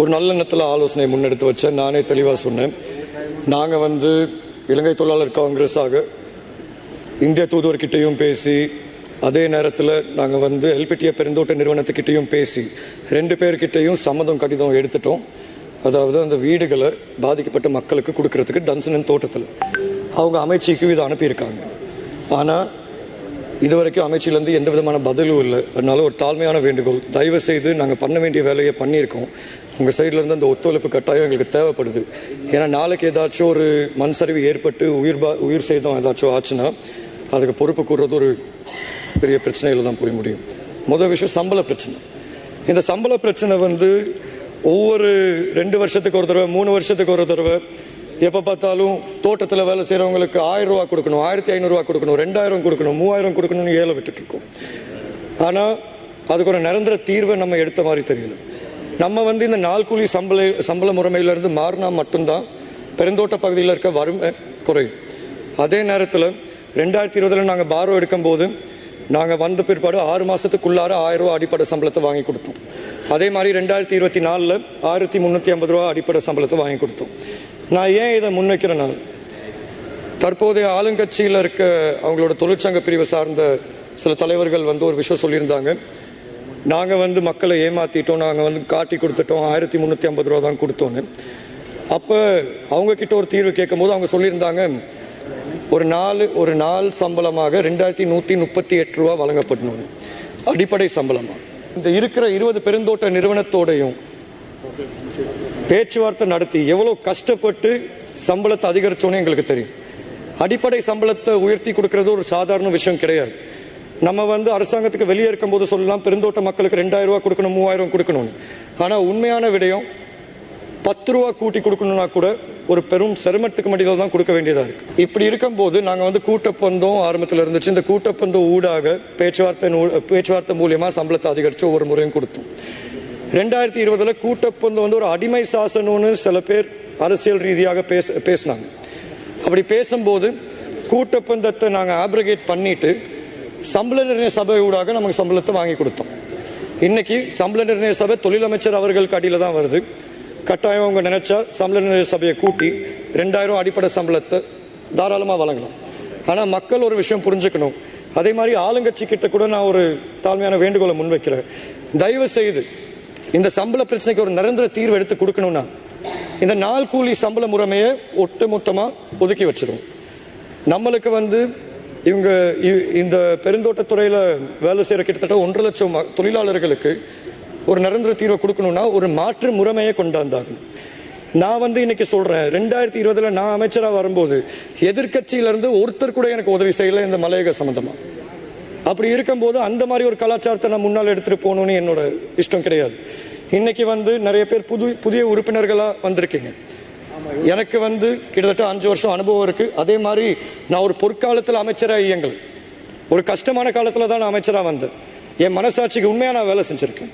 ஒரு நல்லெண்ணத்தில் ஆலோசனை முன்னெடுத்து வச்சேன். நானே தெளிவாக சொன்னேன். நாங்கள் வந்து இலங்கை தொழிலாளர் காங்கிரஸாக இந்திய தூதுவர்கிட்டையும் பேசி அதே நேரத்தில் நாங்கள் வந்து எல்பிடிஏ பெருந்தோட்ட நிறுவனத்துக்கிட்டையும் பேசி ரெண்டு பேர்கிட்டையும் சம்மதம் கடிதம் எடுத்துட்டோம். அதாவது அந்த வீடுகளை பாதிக்கப்பட்ட மக்களுக்கு கொடுக்கறதுக்கு டன்சனன் தோட்டத்தில். அவங்க அமைச்சிக்கு இதை அனுப்பியிருக்காங்க. ஆனால் இதுவரைக்கும் அமைச்சிலேருந்து எந்த விதமான பதிலும் இல்லை. அதனால ஒரு தாழ்மையான வேண்டுகோள். தயவு செய்து நாங்கள் பண்ண வேண்டிய வேலையை பண்ணியிருக்கோம். உங்கள் சைட்லேருந்து அந்த ஒத்துழைப்பு கட்டாயம் எங்களுக்கு தேவைப்படுது. ஏன்னா நாளைக்கு ஏதாச்சும் ஒரு மண் சரிவு ஏற்பட்டு உயிர் பா உயிர் சேதம் ஏதாச்சும் ஆச்சுன்னா அதுக்கு பொறுப்பு கூறுறது ஒரு பெரிய பிரச்சனையில் தான் போய் முடியும். முதல் விஷயம் சம்பள பிரச்சனை. இந்த சம்பள பிரச்சனை வந்து ஒவ்வொரு ரெண்டு வருஷத்துக்கு ஒரு தடவை மூணு வருஷத்துக்கு ஒரு தடவை எப்போ பார்த்தாலும் தோட்டத்தில் வேலை செய்கிறவங்களுக்கு ஆயிரம் ரூபா கொடுக்கணும் ஆயிரத்தி ஐநூறுரூவா கொடுக்கணும் ரெண்டாயிரம் கொடுக்கணும் மூவாயிரம் கொடுக்கணும்னு ஏழை விட்டுட்டு இருக்கோம் ஆனால் அதுக்கு ஒரு நிரந்தர தீர்வை நம்ம எடுத்த மாதிரி தெரியல. நம்ம வந்து இந்த நாள் கூலி சம்பள சம்பள முறைமையிலேருந்து மாறினா மட்டும்தான் பெருந்தோட்ட பகுதியில் இருக்க வறுமை குறையும். அதே நேரத்தில் ரெண்டாயிரத்தி இருபதில் நாங்கள் பாரோ எடுக்கும்போது நாங்கள் வந்த பிற்பாடு ஆறு மாதத்துக்குள்ளார ஆயிரம் ரூபா அடிப்படை சம்பளத்தை வாங்கி கொடுத்தோம். அதே மாதிரி ரெண்டாயிரத்தி இருபத்தி நாலில் ஆயிரத்தி முந்நூற்றி ஐம்பது ரூபா அடிப்படை சம்பளத்தை வாங்கி கொடுத்தோம். நான் ஏன் இதை முன்வைக்கிறேன்னா தற்போதைய ஆளுங்கட்சியில் இருக்க அவங்களோட தொழிற்சங்க பிரிவை சார்ந்த சில தலைவர்கள் வந்து ஒரு விஷயம் சொல்லியிருந்தாங்க. நாங்கள் வந்து மக்களை ஏமாற்றிட்டோம் நாங்கள் வந்து காட்டி கொடுத்துட்டோம் ஆயிரத்தி முந்நூற்றி ஐம்பது ரூபா தான் கொடுத்தோன்னு. அப்போ அவங்கக்கிட்ட ஒரு தீர்வு கேட்கும்போது அவங்க சொல்லியிருந்தாங்க ஒரு நாலு ஒரு நாள் சம்பளமாக ரெண்டாயிரத்தி நூற்றி முப்பத்தி எட்டு ரூபா வழங்கப்படணும் அடிப்படை சம்பளமாக இந்த இருக்கிற இருபது பெருந்தோட்ட நிறுவனத்தோடையும் பேச்சுவார்த்தை நடத்தி எவ்வளோ கஷ்டப்பட்டு சம்பளத்தை அதிகரித்தோன்னு எங்களுக்கு தெரியும். அடிப்படை சம்பளத்தை உயர்த்தி கொடுக்கறது ஒரு சாதாரண விஷயம் கிடையாது. நம்ம வந்து அரசாங்கத்துக்கு வெளியே இருக்கும்போது சொல்லலாம் பெருந்தோட்ட மக்களுக்கு ரெண்டாயிரம் ரூபா கொடுக்கணும் மூவாயிரம் கொடுக்கணும்னு. ஆனால் உண்மையான விடயம் பத்து ரூபா கூட்டி கொடுக்கணும்னா கூட ஒரு பெரும் சிரமத்துக்கு மடியில் தான் கொடுக்க வேண்டியதாக இருக்குது இப்படி இருக்கும்போது நாங்கள் வந்து கூட்டப்பந்தம் ஆரம்பத்தில் இருந்துச்சு. இந்த கூட்டப்பந்தம் ஊடாக பேச்சுவார்த்தை நூ- பேச்சுவார்த்தை மூலியமாக சம்பளத்தை அதிகரித்து ஒவ்வொரு முறையும் கொடுத்தோம். ரெண்டாயிரத்தி இருபதுல கூட்டப்பந்தம் வந்து ஒரு அடிமை சாசனம்னு சில பேர் அரசியல் ரீதியாக பேச பேசினாங்க. அப்படி பேசும்போது கூட்டப்பந்தத்தை நாங்கள் ஆப்ரிகேட் பண்ணிட்டு சம்பள நிர்ணய சபை ஊடாக நமக்கு சம்பளத்தை வாங்கி கொடுத்தோம். இன்னைக்கு சம்பள நிர்ணய சபை தொழிலமைச்சர் அவர்களுக்கு அடியில் தான் வருது. கட்டாயம் அவங்க நினைச்சா சம்பள நிர்ணய சபையை கூட்டி ரெண்டாயிரம் அடிப்படை சம்பளத்தை தாராளமாக வழங்கலாம். ஆனால் மக்கள் ஒரு விஷயம் புரிஞ்சுக்கணும். அதே மாதிரி ஆளுங்கட்சி கிட்ட கூட நான் ஒரு தாழ்மையான வேண்டுகோளை முன்வைக்கிறேன். தயவு செய்து இந்த சம்பள பிரச்சனைக்கு ஒரு நிரந்தர தீர்வு எடுத்து கொடுக்கணும்னா இந்த நாள் கூலி சம்பள முறைமையை ஒட்டு மொத்தமாக ஒதுக்கி வச்சிடும் நம்மளுக்கு வந்து இவங்க இ- இந்த பெருந்தோட்டத்துறையில் வேலை செய்கிற கிட்டத்தட்ட ஒன்றரை லட்சம் தொழிலாளர்களுக்கு ஒரு நிரந்தர தீர்வை கொடுக்கணும்னா ஒரு மாற்று முறைமையை கொண்டாந்தாகும் நான் வந்து இன்னைக்கு சொல்கிறேன் ரெண்டாயிரத்தி இருபதில் நான் அமைச்சராக வரும்போது எதிர்கட்சியிலேருந்து ஒருத்தர் கூட எனக்கு உதவி செய்யல இந்த மலையக சம்மந்தமாக அப்படி இருக்கும்போது அந்த மாதிரி ஒரு கலாச்சாரத்தை நான் முன்னால் எடுத்துகிட்டு போகணும்னு என்னோட இஷ்டம் கிடையாது. இன்னைக்கு வந்து நிறைய பேர் புது புதிய உறுப்பினர்களாக வந்திருக்கீங்க. எனக்கு வந்து கிட்டத்தட்ட அஞ்சு வருஷம் அனுபவம் இருக்குது அதே மாதிரி நான் ஒரு பொற்காலத்தில் அமைச்சராக இயங்கல். ஒரு கஷ்டமான காலத்தில் தான் நான் அமைச்சராக வந்தேன். என் மனசாட்சிக்கு உண்மையாக நான் வேலை செஞ்சுருக்கேன்.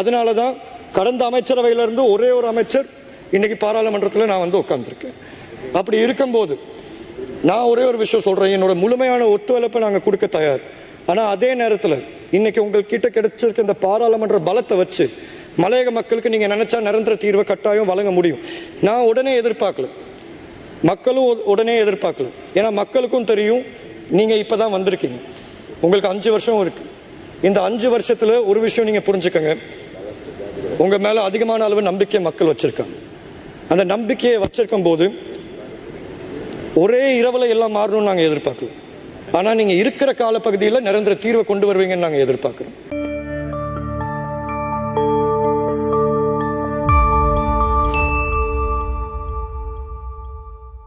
அதனால தான் கடந்த அமைச்சரவையிலிருந்து ஒரே ஒரு அமைச்சர் இன்னைக்கு பாராளுமன்றத்தில் நான் வந்து உட்காந்துருக்கேன் அப்படி இருக்கும்போது நான் ஒரே ஒரு விஷயம் சொல்கிறேன் என்னோட முழுமையான ஒத்துழைப்பை நாங்கள் கொடுக்க தயார். ஆனால் அதே நேரத்தில் இன்னைக்கு உங்கள்கிட்ட கிடைச்சிருக்க இந்த பாராளுமன்ற பலத்தை வச்சு மலையக மக்களுக்கு நீங்கள் நினச்சா நிரந்தர தீர்வை கட்டாயம் வழங்க முடியும். நான் உடனே எதிர்பார்க்கல. மக்களும் உடனே எதிர்பார்க்கல. ஏன்னா மக்களுக்கும் தெரியும் நீங்கள் இப்போ தான் வந்திருக்கீங்க. உங்களுக்கு அஞ்சு வருஷம் இருக்கு. இந்த அஞ்சு வருஷத்தில் ஒரு விஷயம் நீங்கள் புரிஞ்சுக்கோங்க. உங்கள் மேலே அதிகமான அளவு நம்பிக்கை மக்கள் வச்சுருக்காங்க. அந்த நம்பிக்கையை வச்சிருக்கும் போது ஒரே இரவில் எல்லாம் மாறணும்னு நாங்கள் எதிர்பார்க்கல. ஆனால் நீங்கள் இருக்கிற காலப்பகுதியில் நிரந்தர தீர்வை கொண்டு வருவீங்கன்னு நாங்கள் எதிர்பார்க்குறோம்.